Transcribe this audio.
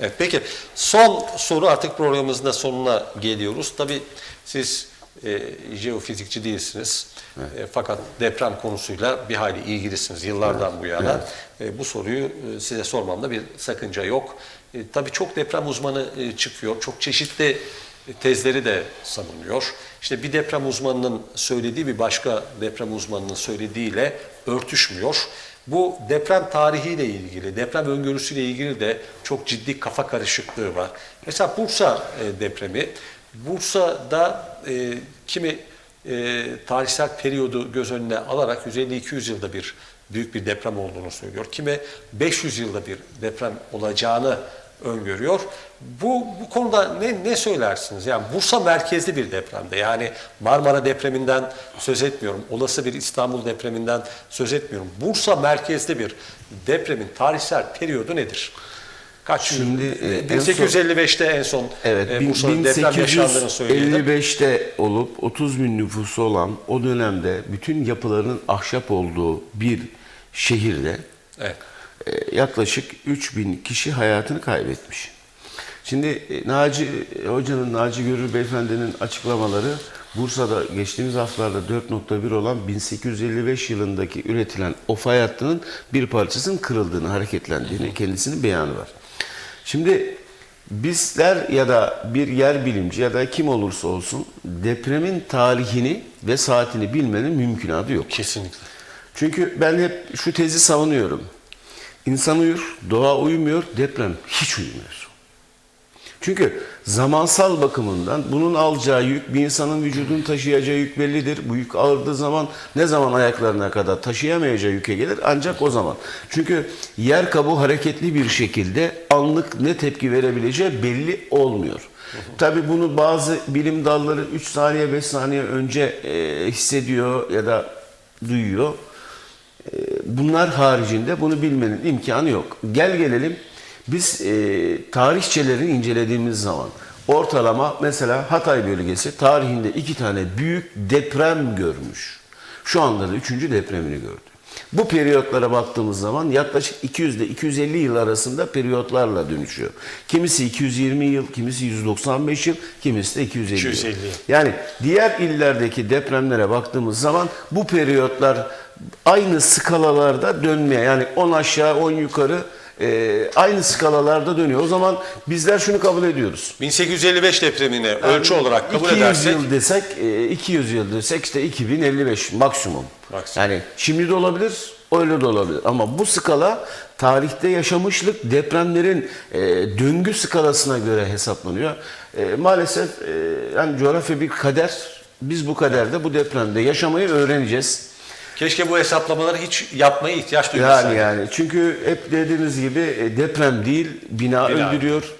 Evet, peki son soru artık programımızın da sonuna geliyoruz. Tabii siz e, jeofizikçi değilsiniz. E, fakat deprem konusuyla bir hayli ilgilisiniz yıllardan bu yana. E, bu soruyu e, size sormamda bir sakınca yok. E, tabii çok deprem uzmanı e, çıkıyor. Çok çeşitli tezleri de savunuyor. İşte bir deprem uzmanının söylediği bir başka deprem uzmanının söylediğiyle örtüşmüyor. Bu deprem tarihiyle ilgili, deprem öngörüsüyle ilgili de çok ciddi kafa karışıklığı var. Mesela Bursa e, depremi, Bursa'da e, kimi e, tarihsel periyodu göz önüne alarak 150-200 yılda bir büyük bir deprem olduğunu söylüyor. Kimi 500 yılda bir deprem olacağını öngörüyor. Bu bu konuda ne ne söylersiniz? Yani Bursa merkezli bir depremde. Yani Marmara depreminden söz etmiyorum. Olası bir İstanbul depreminden söz etmiyorum. Bursa merkezli bir depremin tarihsel periyodu nedir? Kaç Şimdi, yıl? e, en 1855'te en son Evet, e, Bursa'da deprem yaşandığını söyledi. 1855'te olup 30 bin nüfusu olan o dönemde bütün yapılarının ahşap olduğu bir şehirde Evet. E, yaklaşık 3000 kişi hayatını kaybetmiş. Şimdi e, Naci e, Hoca'nın, Naci Görür Beyefendi'nin açıklamaları Bursa'da geçtiğimiz haftalarda 4.1 olan 1855 yılındaki üretilen o fay hattının bir parçasının kırıldığını, hareketlendiğini kendisinin beyanı var. Şimdi bizler ya da bir yer bilimci ya da kim olursa olsun depremin tarihini ve saatini bilmenin mümkünatı yok. Kesinlikle. Çünkü ben hep şu tezi savunuyorum. İnsan uyur, doğa uyumuyor, deprem hiç uyumuyor. Çünkü zamansal bakımından bunun alacağı yük, bir insanın vücudun taşıyacağı yük bellidir. Bu yük ağırdığı zaman ne zaman ayaklarına kadar taşıyamayacağı yüke gelir ancak o zaman. Çünkü yer kabuğu hareketli bir şekilde anlık ne tepki verebileceği belli olmuyor. Tabi bunu bazı bilim dalları 3 saniye 5 saniye önce e, hissediyor ya da duyuyor. Bunlar haricinde bunu bilmenin imkanı yok. Gel gelelim biz e, tarihçeleri incelediğimiz zaman ortalama mesela Hatay bölgesi tarihinde iki tane büyük deprem görmüş. Şu anda da üçüncü depremini gördü. Bu periyotlara baktığımız zaman yaklaşık 200 ile 250 yıl arasında periyotlarla dönüşüyor. Kimisi 220 yıl, kimisi 195 yıl, kimisi de 250, 250 yıl. Yani diğer illerdeki depremlere baktığımız zaman bu periyotlar aynı skalalarda dönmeye yani 10 aşağı 10 yukarı e, aynı skalalarda dönüyor. O zaman bizler şunu kabul ediyoruz. 1855 depremini ölçü olarak kabul 200 edersek yıl desek, e, 200 yıl desek işte 2055 maksimum. Maksimum. Yani şimdi de olabilir, öyle de olabilir. Ama bu skala tarihte yaşamışlık depremlerin e, döngü skalasına göre hesaplanıyor. E, maalesef e, yani coğrafya bir kader. Biz bu kaderde bu depremde yaşamayı öğreneceğiz. Keşke bu hesaplamaları hiç yapmaya ihtiyaç duymasak. Yani yani çünkü hep dediğimiz gibi e, deprem değil bina, Bina. öldürüyor.